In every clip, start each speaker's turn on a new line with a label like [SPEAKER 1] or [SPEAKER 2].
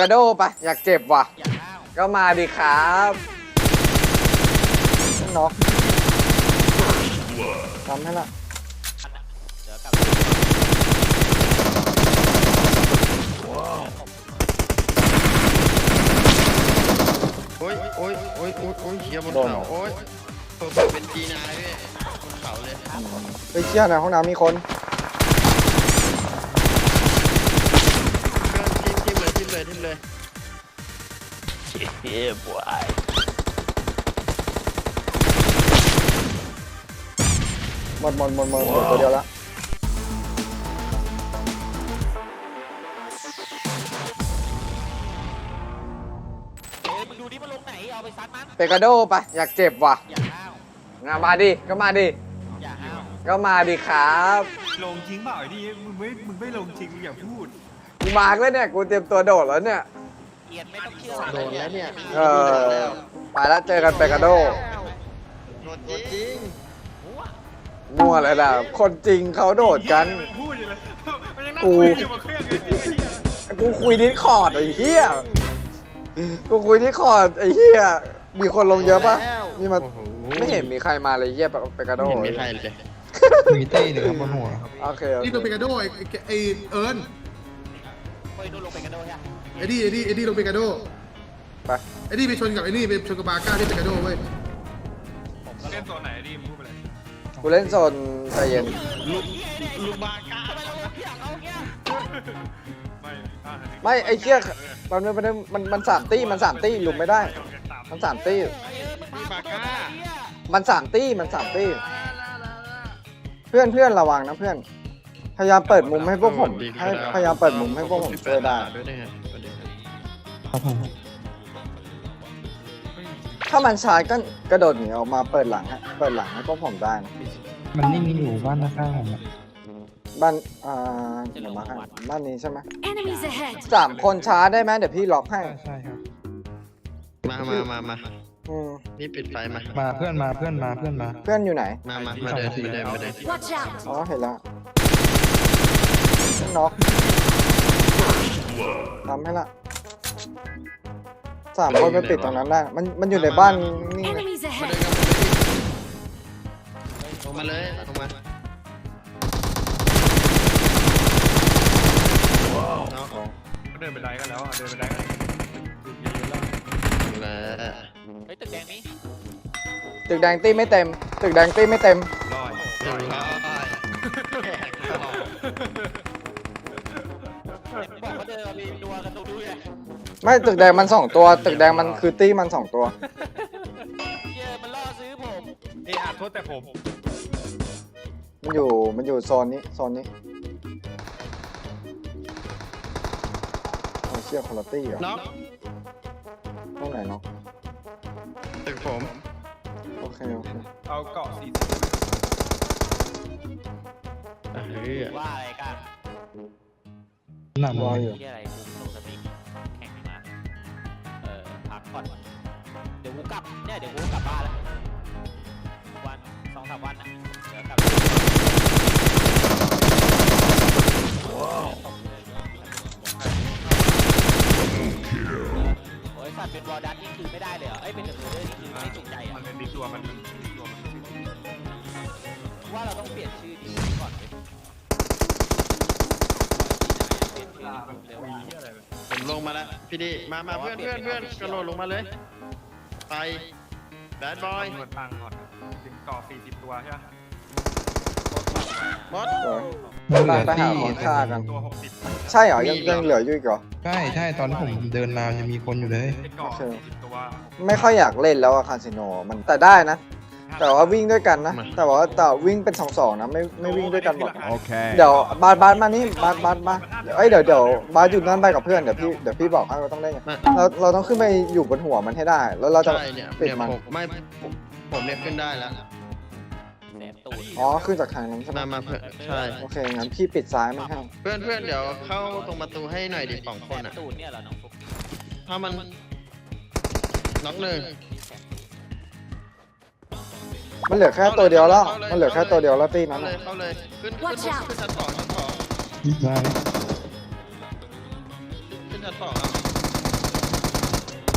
[SPEAKER 1] กาโดปะอยากเจ็บว่ะ ก็มาดิครับน็อกทำให้ล่ะ
[SPEAKER 2] โอ้ยโอ้ยโอ้ยโอ้ยโอ้ยเฮียบนเขาโอ้ยเปิดเป็นจีนายพี่บนเขาเลย
[SPEAKER 1] ไปเชี่ยในห้องน้ำมีคน
[SPEAKER 2] เพื่อนทิมทิม เลยทิมเลยทิมเลย
[SPEAKER 3] เฮ้ยบวย
[SPEAKER 1] หมดหมดหมดหมดหมดตัวเดียวละ
[SPEAKER 3] เอ้ยมึงดูดิมันลงไหน เอาไปซัดมัน
[SPEAKER 1] เปกาโดปะอยากเจ็บว่ะ
[SPEAKER 3] อย่าห้าว
[SPEAKER 1] งามาดิก็มาดิ
[SPEAKER 3] อย่าห้าว
[SPEAKER 1] ก็มาดิครับ
[SPEAKER 4] ลงจริงเปล่าไอ้นี่มึงไม่ มึงไม่ลงจริงมึงอย่าพูด
[SPEAKER 1] กู มาร์กแล้วเนี่ย กูเตรียมตัวโดดแล้วเนี่ย
[SPEAKER 3] เอียนไม่ต้องเชื่อ
[SPEAKER 2] โดนแล้วเนี่ย
[SPEAKER 1] เออ ไปแล้วเจอกันเปกาโด
[SPEAKER 2] โดนจริง
[SPEAKER 3] หัว
[SPEAKER 1] มั่วเลยนะคนจริงเขาโดดกัน
[SPEAKER 4] พูดอยู่เลยมันยังนั่ง
[SPEAKER 1] กู
[SPEAKER 4] คุยอยู่บนเครื่องเลยไอ้เหี้ย
[SPEAKER 1] กูคุยดิสคอร์ดไอ้เหี้ย กูคุยดิสคอร์ดไอ้เหี้ย มีคนลงเยอะปะมีมา
[SPEAKER 2] โอ้โห
[SPEAKER 1] ไม่เห็นมีใครมาเลยเหี้ยเปกาโด
[SPEAKER 2] ไม่เห็นมีใครเลย
[SPEAKER 5] มีเต้หนึ่งครับบนหัว
[SPEAKER 1] โอเคโอเค
[SPEAKER 6] นี่โดนเปกาโดไอ้ไอ้ไอ้เอิร์น
[SPEAKER 3] เฮ้ยโดนลงไปกันโดนใช่ไหม
[SPEAKER 6] ไอ้นี่ไอ้นี่ไอ้นี่โดนเปกาโด
[SPEAKER 1] ไป
[SPEAKER 6] ไอ้นี่ไปชนกับไอ้นี่ไปชนกับบาก้าที่เปกาโดเว้ย
[SPEAKER 4] เล่นโซนไหนดิมึงพูดไปเลย
[SPEAKER 1] กูเล่นโซนใจเย็น
[SPEAKER 2] ลูกลูกบาก้า
[SPEAKER 3] ทำไมเราเพียงเอาเงี้ย
[SPEAKER 4] ไม่อะ
[SPEAKER 1] ไม่ไอ้เชี่ยมันมันมันมันมันสามตี้มันสามตี้ลุมไม่ได้ มันสามตี้
[SPEAKER 3] เอ้ยมึงพา
[SPEAKER 2] บา
[SPEAKER 3] ตัว
[SPEAKER 2] ก้า
[SPEAKER 3] ไปเนี่ย
[SPEAKER 1] มันสามตี้มันสามตี้ เพื่อนเพื่อนระวังนะเพื่อน พยายามเปิดมุมให้พวกผมให้พยายามเปิดมุมให้พวกผมช่วยได้
[SPEAKER 2] ด้วยนะฮะประเด็น
[SPEAKER 5] ครับผม
[SPEAKER 1] ถ้ามันชาร์จก็กระโดดหนีออกมาเปิดหลังฮะเปิดหลังให้พวกผมได้นะ
[SPEAKER 5] มันนิ่งอยู่บ้านข้างๆผมอะ
[SPEAKER 1] บ้านอ่าเดี๋ยวมาให้บ้านนี้ใช่ไหม
[SPEAKER 7] Enemies ahead!
[SPEAKER 1] สามคนชาร์จได้ไหมเดี๋ยวพี่ล็อกให้
[SPEAKER 5] ใช่ใช่ครับ
[SPEAKER 2] มามามามา
[SPEAKER 1] อืม
[SPEAKER 2] นี่ปิดไฟมา
[SPEAKER 5] มาเพื่อนมาเพื่อนมาเพื่อนมา
[SPEAKER 1] เพื่อนอยู่ไหน
[SPEAKER 2] มามามาเดินมาเดินมาเดิน
[SPEAKER 7] Watch out!
[SPEAKER 1] อ๋อเห็นแล้ว น็อกทำให้ละสามคนไปปิดตรงนั้นได้มันมันอยู่ในบ้านนี่นะ
[SPEAKER 7] Enemies
[SPEAKER 2] มา
[SPEAKER 7] ahead!
[SPEAKER 2] เดินกันลงมาเลยลงมาเอา
[SPEAKER 4] ก็เดินไปไดกันแล้วอะเดินไปไดกันเยอะๆแล้ว
[SPEAKER 2] แล้ว
[SPEAKER 3] เฮ้ยตึกแดงนี้
[SPEAKER 1] ตึกแดงตี้ไม่เต็ม ตึกแดงตี้ไม่เต็ม
[SPEAKER 3] ไม่
[SPEAKER 1] ตึกแดงมันสองตัว ตึกแดงมันคือตี้มันสองตัว
[SPEAKER 3] เย้มันล่อซื้อผม
[SPEAKER 4] เอ้อาจโทษแต่ผม
[SPEAKER 1] มันอยู่มันอยู่โซนนี้โซนนี้โอ้เชี่ยคุณตี้เหรอ
[SPEAKER 2] น็อก
[SPEAKER 1] ตรงไหนเนาะ
[SPEAKER 2] ตึกผม
[SPEAKER 1] โอเคโอเค
[SPEAKER 4] เอาเกาะสี
[SPEAKER 2] เฮ้ย
[SPEAKER 3] ว่าอะไรกัน
[SPEAKER 5] หนัก
[SPEAKER 1] รอ
[SPEAKER 5] เลย
[SPEAKER 1] อยู่
[SPEAKER 3] ที่อะไรกู ดี๋ยวกูกลับเนี่ยเดี๋ยวกูกลับบ้านแล้ววันสองสามวันนะเดี๋ยวกลับโอ้ยสัตว์เป็นวอลดัตนี่คือไม่ได้เลยเหรอเอ้ยเป็นเดอะเนี่คือไม่ถูกใจอะ
[SPEAKER 4] มันเป็นดิตัวมันดิตัวมัน
[SPEAKER 3] ว่าเราต้องเปลี่ยนชื่อดีก่อนเว้ยเปลี่ยนชื่อดีเร็ว
[SPEAKER 4] มีที่อะไรเลย
[SPEAKER 2] ผมลงมาแล้วพี่ดีมามาเพื่อนเพื่อนเพื่อนกระโดดลงมาเลย ไปแบดบอย
[SPEAKER 4] ตำรวจตังค์ก่อนถึงเกาะ40 ตัวใช่ไหม
[SPEAKER 2] บอส
[SPEAKER 1] เออ
[SPEAKER 5] มันเหลือ
[SPEAKER 1] ไปหา
[SPEAKER 5] ที่
[SPEAKER 1] ของฆ่ากัน
[SPEAKER 4] ตัว 60
[SPEAKER 1] ใช่เหรอ ยังยังเหลืออยู่อีกเหรอ
[SPEAKER 5] ใช่ใช่ตอนที่ผมเดินมายังมีคนอยู่เลย
[SPEAKER 4] เป็นเกาะ
[SPEAKER 1] โอเค
[SPEAKER 4] 40 ตัว
[SPEAKER 1] ไม่ค่อยอยากเล่นแล้วอะคาสิโน มันแต่ได้นะ แต่ว่าวิ่งด้วยกันนะ แต่ว่าแต่วิ่งเป็นสองสองนะไม่ไม่วิ่งด้วยกันหมด
[SPEAKER 4] โอเค
[SPEAKER 1] เดี๋ยวบาสบาสมานี่บาสบาสมาเอ้ยเดี๋ยวเดี๋ยวบาสอยู่นั่นไปกับเพื่อนเดี๋ยวพี่เดี๋ยวพี่บอกให้ว่าต้องเล่นไง
[SPEAKER 2] มา
[SPEAKER 1] เราเราต้องขึ้นไปอยู่บนหัวมันให้ได้ แล้วเราจะ
[SPEAKER 2] ใช่เนี่ย
[SPEAKER 1] ปิด
[SPEAKER 2] เนี่ย
[SPEAKER 1] มัน
[SPEAKER 2] ผมไม่ผมผมเนี่ยขึ้นได้แล้ว
[SPEAKER 3] แสบตูด
[SPEAKER 1] อ๋อขึ้นจากทางนั้นใช่ไหม
[SPEAKER 2] มามาเพื่อนใช่
[SPEAKER 1] โอเคงั้นพี่ปิดซ้ายมันให้
[SPEAKER 2] เพื่อนเพื่อนเดี๋ยวเข้าตรงประตูให้หน่อยดิสอง
[SPEAKER 3] แส
[SPEAKER 2] คน
[SPEAKER 3] บ
[SPEAKER 2] อะ
[SPEAKER 3] ตูดเนี่ยเหรอน้องฟุก
[SPEAKER 2] ถ้ามันน็อกหนึ่ง
[SPEAKER 1] มันเหลือแค่ตัวเดียวแล้ว มันเหลือแค่ตัวเดียวแล้วตีนั้
[SPEAKER 2] เข้านเลย
[SPEAKER 1] อะ
[SPEAKER 2] เข้าเลยขึ้นขึ้น
[SPEAKER 7] Watch out
[SPEAKER 2] ขึ้นชั้นสองชั้นสอง
[SPEAKER 5] ยิงมา
[SPEAKER 2] ขึ้นชั้นสองครับ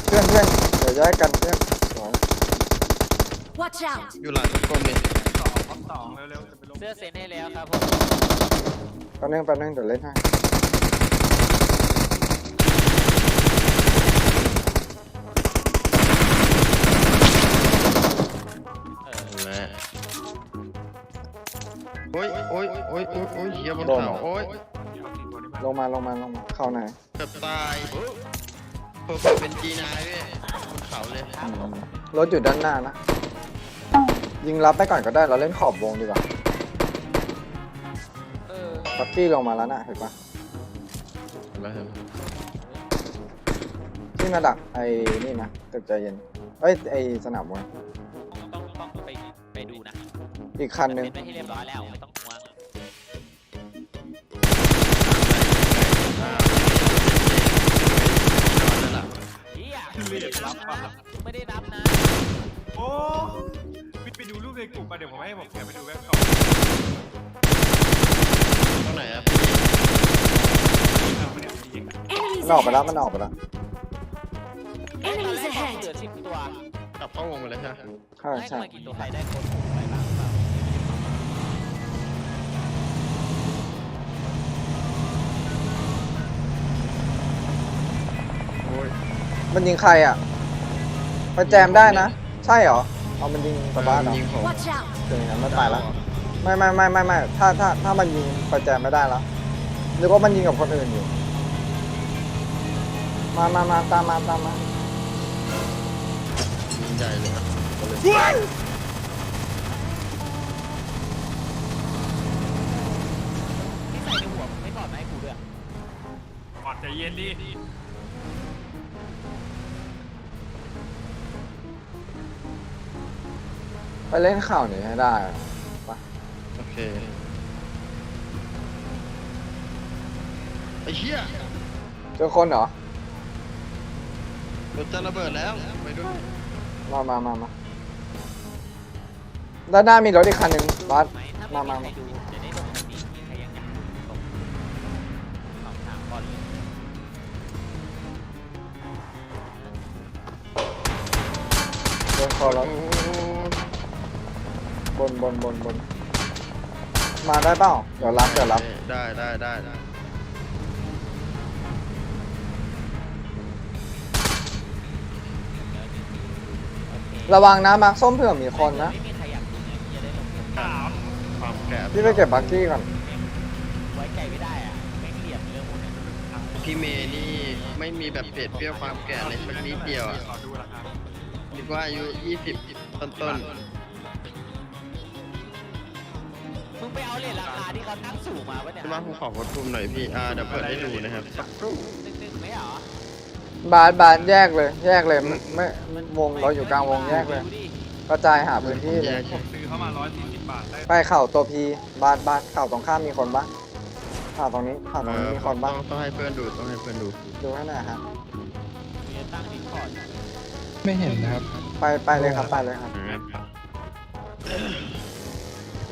[SPEAKER 1] พื่อนเพื่อนเดี๋ยวย้ายกันเพื่อนสวย
[SPEAKER 7] Watch out!
[SPEAKER 2] อยู่หลังต้นกลมเลย
[SPEAKER 4] สองครับสองเร็วๆจะไปลง
[SPEAKER 3] เสื้อเซนให้แล้วครับผม
[SPEAKER 1] แป๊บนึงแป๊บนึงเดี๋ยวเล่นให้
[SPEAKER 2] โอ้ยโอ้ยโอ้ยโอ้ยโอ้ยเฮียบนเขาโอ้ย
[SPEAKER 4] เอาสี่ตัวนี้มา
[SPEAKER 1] ลงมาลงมาลงมาเข้าไหน
[SPEAKER 2] เกือบตายเพิ่มเป็นจีนายเว้ยบนเขาเลย
[SPEAKER 1] อืมรถอยู่ด้านหน้านะ ยิงรับไปก่อนก็ได้เราเล่นขอบวงดีกว่า
[SPEAKER 3] เออ
[SPEAKER 1] ปักกี้ลงมาแล้วนะเห็นปะ
[SPEAKER 2] เห็นไหมเห็นไหม
[SPEAKER 1] ที่มาดักไอ้นี่นะตึกใจเย็นเอ้ยไอ้สนามมวย
[SPEAKER 3] ต้องต้องไปไปดูนะ
[SPEAKER 1] อีกคันหนึ่ง ออกไปแล้ว
[SPEAKER 7] ahead!
[SPEAKER 1] มันออกไปแล้ว
[SPEAKER 7] Enemies
[SPEAKER 3] เหลื
[SPEAKER 7] ahead!
[SPEAKER 3] อสิบตัว
[SPEAKER 2] กลับเข้าวงไปเลยใช่ไหม
[SPEAKER 1] ใช่
[SPEAKER 3] ให้
[SPEAKER 1] ใช่
[SPEAKER 3] มากี่ตัวใครได้คนไปบ้างเปล่า
[SPEAKER 2] โอ้ย
[SPEAKER 1] มันยิงใครอะไปแจมได้นะ ใช่เหรอเอามันยิงตะบ้านเหรอ
[SPEAKER 2] ยิงผม
[SPEAKER 7] Watch out!
[SPEAKER 1] ถึงอย่างนั้นไม่ตายแล้วไม่ไม่ไม่ไม่ไม่ถ้าถ้าถ้ามันยิงไปแจมไม่ได้แล้วหรือว่ามันยิงกับคนอื่นอยู่ มามามาตามมาตามมา
[SPEAKER 2] ยิงใหญ่เลยนะ
[SPEAKER 3] ที่ใส่ในหัวมึงไม่ถอดมาให้กูด้วย
[SPEAKER 4] ก่อนใจเย็นดิ
[SPEAKER 1] ไปเล่นข่าวนี้ให้ได้อะ
[SPEAKER 2] โอเคไอ้เหี้ย
[SPEAKER 1] เจอคนเหรอ
[SPEAKER 2] รถจะระเบิดแล้วไปด้วย
[SPEAKER 1] มามามามาด้านหน้ามีรถอีกคันหนึ่งบัส
[SPEAKER 3] ไหมถ้า
[SPEAKER 1] มา
[SPEAKER 3] ไม่
[SPEAKER 1] มา
[SPEAKER 3] มีใครดูจะได้ลงแบบนี้มีใครยังอยากดูลงสองสามก่อนเลย
[SPEAKER 1] บนคอรถบนบนบนบนมาได้เปล่าเดี๋ยวรับเดี๋ยวรับ
[SPEAKER 2] ได้ได้ได้ได้
[SPEAKER 1] ระวังนะมาร์คส้มเผื่อมีคนนะ
[SPEAKER 3] ไม่มีใครอยากดูไงพี่จะได้ลง
[SPEAKER 4] สาม
[SPEAKER 2] ความแก่
[SPEAKER 1] พี่ไปเก็บบักกี้ก่อน
[SPEAKER 3] ไว้ใจไม่ได้อะไม่เกลียดเรื่องพวกเนี้ย
[SPEAKER 2] พี่เมย์นี่ไม่มีแบบเปรียบเปรี้ยวความแก่เลยสักนิดเดียวอะ
[SPEAKER 4] ขอดูราคา
[SPEAKER 2] คิดว่าอายุ 20 ต้นต้น
[SPEAKER 3] มึงไปเอาเหรียญราคาที่เขาตั้งสูงมาปะ
[SPEAKER 2] ๆ
[SPEAKER 3] เนี่ย
[SPEAKER 2] ที่ว่าผมขอโพสต์ภูมิหน่อยพี่ อ่าเดี๋ยวเปิดให้ดูนะครับสักครู่
[SPEAKER 3] หนึ่งหนึ่งไหมเหรอ บา
[SPEAKER 1] สบาสแยกเลย แยกเลยไม่ไม่วงเราอยู่กลางวงแยกเลย
[SPEAKER 3] ดูดิ
[SPEAKER 1] กระจายหาพื้นที่
[SPEAKER 2] แย
[SPEAKER 1] เลย
[SPEAKER 2] ก
[SPEAKER 4] ผมซื้อเข้ามาร้อยสี่สิบบาทได้
[SPEAKER 1] ไปเข่าตัวพีบาสบาสเข่าตรงข้ามมีคนปะเข่าตรงนี้เข่าต
[SPEAKER 2] เอ
[SPEAKER 1] รงนี้
[SPEAKER 2] อ
[SPEAKER 1] มีค
[SPEAKER 2] ต้อนง
[SPEAKER 1] ปะ
[SPEAKER 2] ต้องให้เพื่อนดูต้องให้เพื่อนดู
[SPEAKER 1] ดูให้หน่อยฮะ
[SPEAKER 3] มีตั้งดิสคอร์ด
[SPEAKER 5] ไม่เห็นนะครับ
[SPEAKER 1] ไปไปเลยครับไปเลยครับ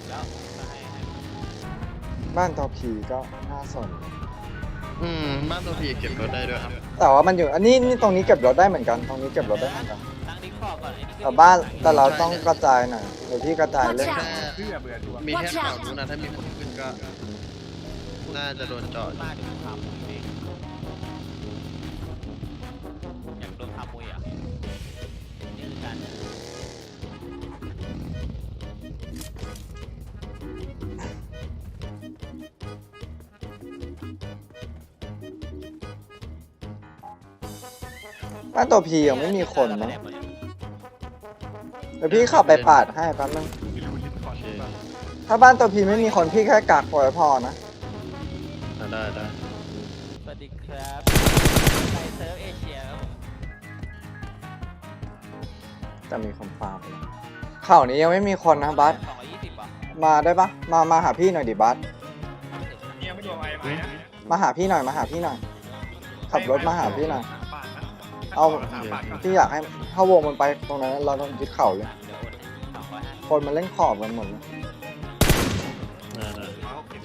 [SPEAKER 3] แล้วก็ให้ให้
[SPEAKER 1] บ้านตัวพีก็น่าสน
[SPEAKER 2] อืมบ้านตัวพี่เก็บรถได้ด้วยครับ
[SPEAKER 1] แต่ว่ามันอยู่อันนี้นี่ตรงนี้เก็บรถได้เหมือนกัน ตรงนี้เก็บรถได้เหมือนกัน
[SPEAKER 3] ตั้งดิสคอร์ดก่อนไอ้นี่ก็
[SPEAKER 1] แต่บ้านแต่เราต้องกระจายหน่อยเดี๋ยวพี่กระจายเล่น
[SPEAKER 7] Watch
[SPEAKER 2] แค่
[SPEAKER 7] out!
[SPEAKER 4] เพื่อเบื่อตัว
[SPEAKER 2] มีแค่ข่าวนู้นนะถ้ามีคนขึ้นก็ น่าจะโดนเจอด
[SPEAKER 3] มากเดี๋ยวมึงทำ
[SPEAKER 1] บ้านตัวพียังไม่มีคนมั้งเดี๋ยวพี่ขับไปปาดให้แป๊บนึง
[SPEAKER 4] มีรูลิสคอร์ดใช่ปะ
[SPEAKER 1] ถ้าบ้านตัวพีไม่มีคนพี่แค่กักไว้พอนะ
[SPEAKER 2] อะได้ได้
[SPEAKER 3] สวัสดีครับไทยเซิร์ฟเอเชียครับผม
[SPEAKER 1] จะมีคนฟาร์มไปแล้วข่าวนี้ยังไม่มีคนนะบัส
[SPEAKER 3] สองร้อยยี่สิบอะ
[SPEAKER 1] มาได้ปะมามาหาพี่หน่อยดิบัส
[SPEAKER 4] เนี่ยไม่รวมไอ้ไม้นะ
[SPEAKER 1] มาหาพี่หน่อยมาหาพี่หน่อย ขับรถมาหาพี่หน่อย
[SPEAKER 4] บาทนะ
[SPEAKER 1] เอา
[SPEAKER 4] สามบาทก่อน
[SPEAKER 1] พี่อยากให้ถ้าวงมันไปตรงนั้นเราต้องยึดเข่าเลย
[SPEAKER 3] เดี๋ยวโอนให้สองร้อยห้าสิบ
[SPEAKER 1] คนมันเล่นขอบกันหมดเลย
[SPEAKER 2] ได้ได้
[SPEAKER 4] ร้อยหกสิบ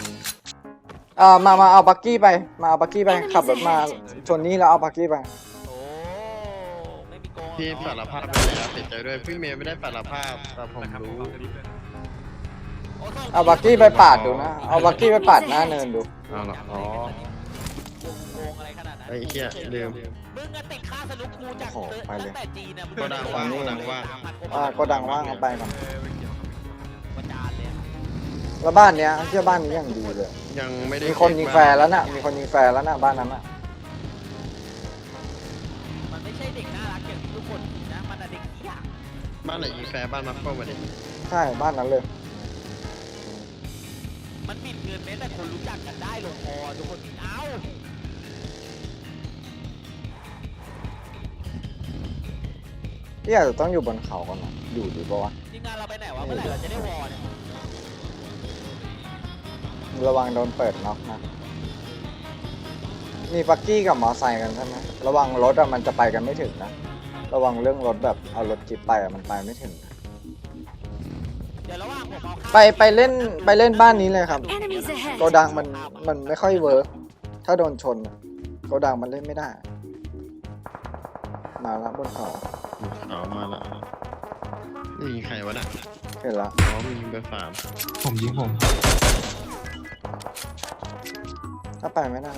[SPEAKER 1] เออมามาเอาบักกี้ไป มาเอาบักกี้ไปขับรถมาชนนี้แล้วเอาบักกี้ไป
[SPEAKER 3] โอ้ไม่
[SPEAKER 2] พี่สารภาพไปแล้วเสียใจด้วยพี่เมย์ไม่ได้สารภาพแต่ผม
[SPEAKER 4] นะครับ
[SPEAKER 2] รู้
[SPEAKER 4] เอาสลิปด้วยนะ
[SPEAKER 3] โโทษ
[SPEAKER 1] เอาบักกี้ไปปาดดูนะ เอาบักกี้ไปปาดหน้าเนินดู
[SPEAKER 2] เอาเหรออ๋อ
[SPEAKER 3] โกงอะ ไรขนาดนั้น
[SPEAKER 2] ไอ้เหี้ยลืม
[SPEAKER 3] มึงอะติดค่าสนุกกูจาก
[SPEAKER 1] โอ้โหไปเลย
[SPEAKER 3] ตั้งแต่จีนนะมึง
[SPEAKER 2] โกดังว่างโกดังว่าง
[SPEAKER 1] อ่าก็ดังว่างเอาไปก่อน
[SPEAKER 4] เออไม่เกี่ยวครับ
[SPEAKER 3] ประจานเลยอะ
[SPEAKER 1] แล้วบ้านเนี้ยเชื่อบ้านนี้อย่างดีเลย
[SPEAKER 2] ยังไม่ได้
[SPEAKER 1] มีคนยิงแฟร์แล้วน่ะ มีคนยิงแฟร์แล้วน่ะบ้านนั้นน่ะ
[SPEAKER 3] มันไม่ใช่เด็กน่ารักอย่างที่ทุกคนคิดนะ มันอะเด็กเหี้ย
[SPEAKER 2] บ้านไหนยิงแฟร์บ้านมาโคมาดิ
[SPEAKER 1] ใช่บ้านนั้นเลย
[SPEAKER 3] มันบิดเงินแม้แต่คนรู้จักกันได้ลงคอทุกคนคิดเอ้า
[SPEAKER 1] พี่อาจจะต้องอยู่บนเขาก่อนนะอยู่ดีปะวะ
[SPEAKER 3] ทีมงานเราไปไหนวะเมื่อไหร่เราจะได้วอเนี่ย
[SPEAKER 1] ระวังโดนเปิดน็อกนะมีปักกี้กับมอไซค์กันใช่ไหมระวังรถอะมันจะไปกันไม่ถึงนะ ระวังเรื่องรถแบบเอารถจิบไปอะมันไปไม่ถึงนะ
[SPEAKER 3] เดี๋ยวระหว่างผมเอาข้าว
[SPEAKER 1] ไปไปเล่นไปเล่นบ้านนี้เลยครับ
[SPEAKER 7] Enemies ahead.
[SPEAKER 1] โกดังมันมันไม่ค่อยเวิร์กถ้าโดนชนอะโกดังมันเล่นไม่ได้ มาแล้วบนเขา
[SPEAKER 2] เอามาละนี่ยิงใครวะน่ะ
[SPEAKER 1] เห็นละ
[SPEAKER 2] อ๋อมียิงเบอร์สาม
[SPEAKER 5] ผมยิงผม
[SPEAKER 1] ถ้าไปไม่ได้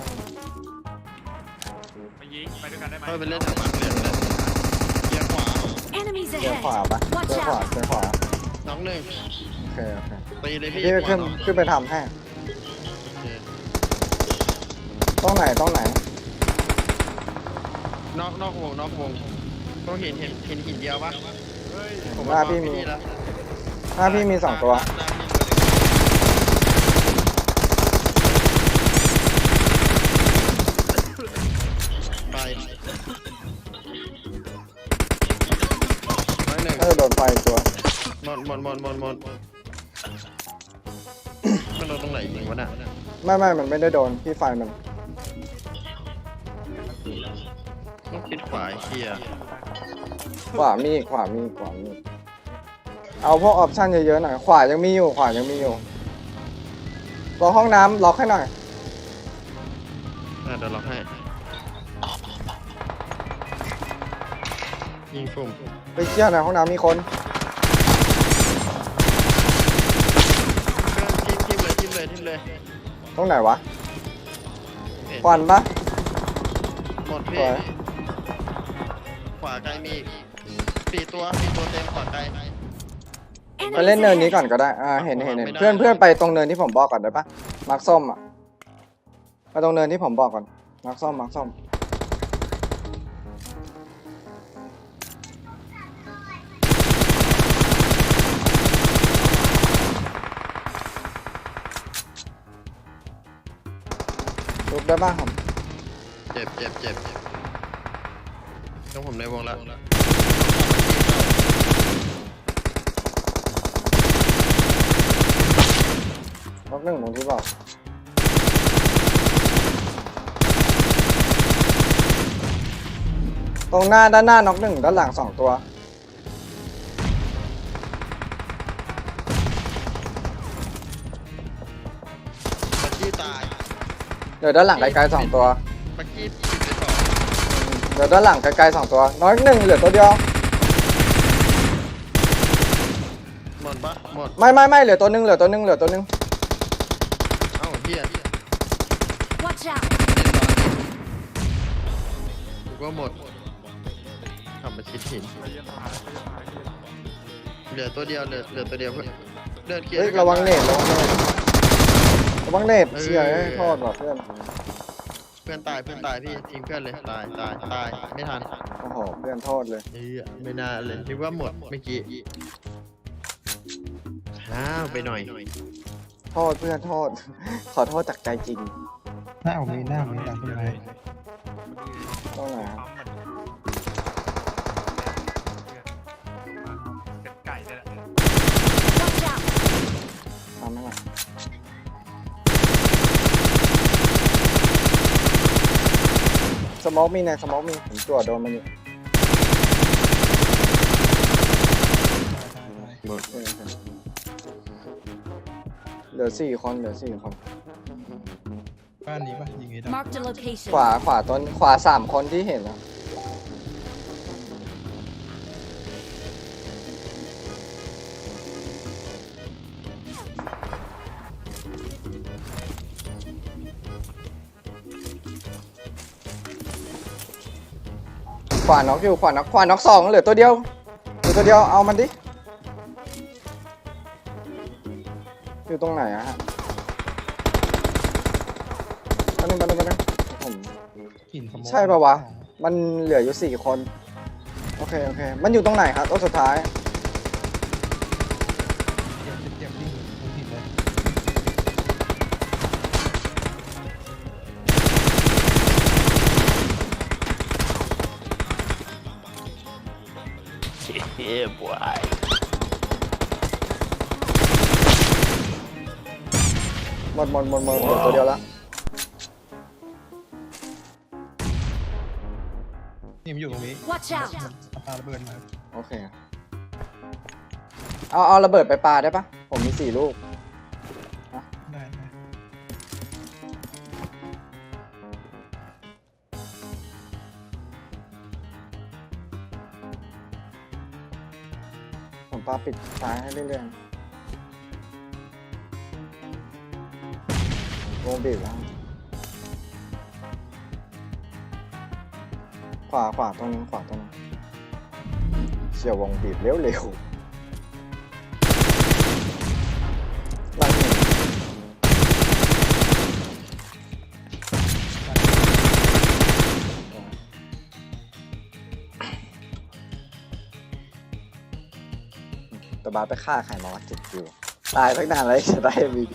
[SPEAKER 4] ไปยิงไปด้วยกันได้ไหม
[SPEAKER 2] เข้าไปเล่นทางมันเลยเลยเยียขวา
[SPEAKER 7] Enemies
[SPEAKER 1] เจอขวา
[SPEAKER 7] ahead.
[SPEAKER 1] ปะเจอขวาเจอขวา
[SPEAKER 2] น้องหนึ่ง
[SPEAKER 1] โอเค โอเค
[SPEAKER 2] ตีเลยพี่
[SPEAKER 1] พี่ไป
[SPEAKER 2] ข
[SPEAKER 1] ขึ้น
[SPEAKER 2] วาเนาะ
[SPEAKER 1] ขึ้นไปทำให้
[SPEAKER 2] โอเค
[SPEAKER 1] ต้องไหนต้องไหน
[SPEAKER 2] นอกนอกวงนอกวง ต้องเห็นเห็นเห็นหินเดียวปะ
[SPEAKER 4] เฮ้ย
[SPEAKER 2] ผม
[SPEAKER 1] หน้าพี่มี
[SPEAKER 2] นี่แล้ว
[SPEAKER 1] หน้าพี่มีสองตัว
[SPEAKER 2] หน้าพี่ตัวหนึ่งไปร้อยหนึ่ง
[SPEAKER 1] เออโดนไฟตัว
[SPEAKER 2] หมดหมดหมดหมดหมดมันโดนตรงไหนยิงวะน่ะ
[SPEAKER 1] ไม่ไม่มันไม่ได้โดนพี่ไฟมัน
[SPEAKER 2] ต้องคิดขวาไอ้เฮีย
[SPEAKER 1] ขวามีขวามีขวามีเอาพวกออปชั่นเยอะๆหน่อย ขวายังมีอยู่ ขวายังมีอยู่ล็อกห้องน้ำล็อกให้หน่อย
[SPEAKER 2] อะเดี๋ยวล็อกให้ ยิงฟุ่ม
[SPEAKER 1] ไปเชี่ยในห้องน้ำมีคน
[SPEAKER 2] เพื่อนทิมทิมเลยทิมเลยทิมเลย
[SPEAKER 1] ตรงไหนวะ
[SPEAKER 2] เอ๊ะ
[SPEAKER 1] ควันปะ
[SPEAKER 2] หมด
[SPEAKER 1] ส
[SPEAKER 2] พี่
[SPEAKER 1] วย
[SPEAKER 2] ขวาไกลมีอีก สี่ตัวสี่ตัวเต็มขวาไกล
[SPEAKER 1] ไปเล่นเนินนี้ก่อนก็ได้อ่าเห็นเห็นเห็นเพื่อนเพื่อนไปตรงเนินที่ผมบอกก่อนได้ปะมาร์คส้มอะไปตรงเนินที่ผมบอกก่อนมาร์คส้มมาร์คส้มลุกได้บ้างครับ
[SPEAKER 2] เจ็บเจ็บเจ็บต้องผมในวงแล้ว
[SPEAKER 1] ล็อกหนึ่งตรงที่บอกตรงหน้าด้านหน้าน็อกหนึ่งด้านหลังสองตัว
[SPEAKER 2] ปักกี้ตาย
[SPEAKER 1] เดี๋ยวด้านหลังไกลๆสองตัว
[SPEAKER 2] ปักกี้ติดไปสอง
[SPEAKER 1] เดี๋ยวด้านหลังไกลๆสองตัวน้อยหนึ่งเหลือตัวเดียว
[SPEAKER 2] หมดปะหมด
[SPEAKER 1] ไม่ไม่ไม่เหลือตัวหนึ่งเหลือตัวหนึ่งเหลือตัวหนึ่ง
[SPEAKER 2] เอ้าเฮีย
[SPEAKER 7] Watch out.
[SPEAKER 2] ถู กว่าหมดทำมาชิดหิน
[SPEAKER 4] ไปเยี่ยมตายไปเยี่ยมตายเยี่ยมตาย
[SPEAKER 2] เหลือตัวเดียวเหลือเหลือตัวเดียวเพื่อนเลือดเคลียร์
[SPEAKER 1] เฮ้ย
[SPEAKER 2] ด้วยกัน
[SPEAKER 1] ระวังเน็ตระวังเน็ตระวังเน็ต
[SPEAKER 2] เออ
[SPEAKER 1] เชียร์ให้โทษว่ะเพื่อน
[SPEAKER 2] เพื่อนตายเพื่อนตายพี่ทิ้งเพื่อนเลยตายตายตายไม่ทัน
[SPEAKER 1] โอ้โหเพื่อนโทษเลย
[SPEAKER 2] เฮ้ยไม่น่าเลยนึกว่าหมดเมื่อกี้ช้าไปหน่อย
[SPEAKER 1] โทษเพื่อนโทษ ขอโทษจากใจจริง
[SPEAKER 5] หน้าผมมีหน้าผมมีหลังต้นไม้
[SPEAKER 1] มอกมีในสโมอกมีผมตรวจโดนมันอยู่
[SPEAKER 2] หมด
[SPEAKER 1] เออเหลือสี่คนเหลือสี่คน
[SPEAKER 5] บ้านนี้ปะยิงไอ้ดำ
[SPEAKER 7] Marked a location.
[SPEAKER 1] ขวาขวาต้นขวาสามคนที่เห็นนะ ขวาน็อกอยู่ขวาน็อกขวาน็อกสองเหลือตัวเดียวเหลือตัวเดียวเอามันดิอยู่ตรงไหนอะฮะมาหนึ่งมาหนึ่งมาหนึ่งผม
[SPEAKER 5] กลิ่นขโมย
[SPEAKER 1] ใช่ปะวะ มันเหลืออยู่สี่คน โอเค โอเค มันอยู่ตรงไหนครับตัวสุดท้าย
[SPEAKER 5] ห
[SPEAKER 1] มดหมดหมดหมดเหลือตัวเดียวละ
[SPEAKER 5] นี่มันอยู่ตรงนี้
[SPEAKER 7] Watch out!
[SPEAKER 5] เอาปาระเบิดมา
[SPEAKER 1] โอเค เอาเอาระเบิดไปปาได้ปะผมมีสี่ลูก ผมปาปิดซ้ายให้เรื่อยๆวงบีบแล้วขวาขวาตรงนึงขวาตรงนึงเชี่ยววงบีบเร็วเแตบาสไปฆ่าใครมาวะเจ็ดคิวตายตั้งนานแล้วจะได้ MVP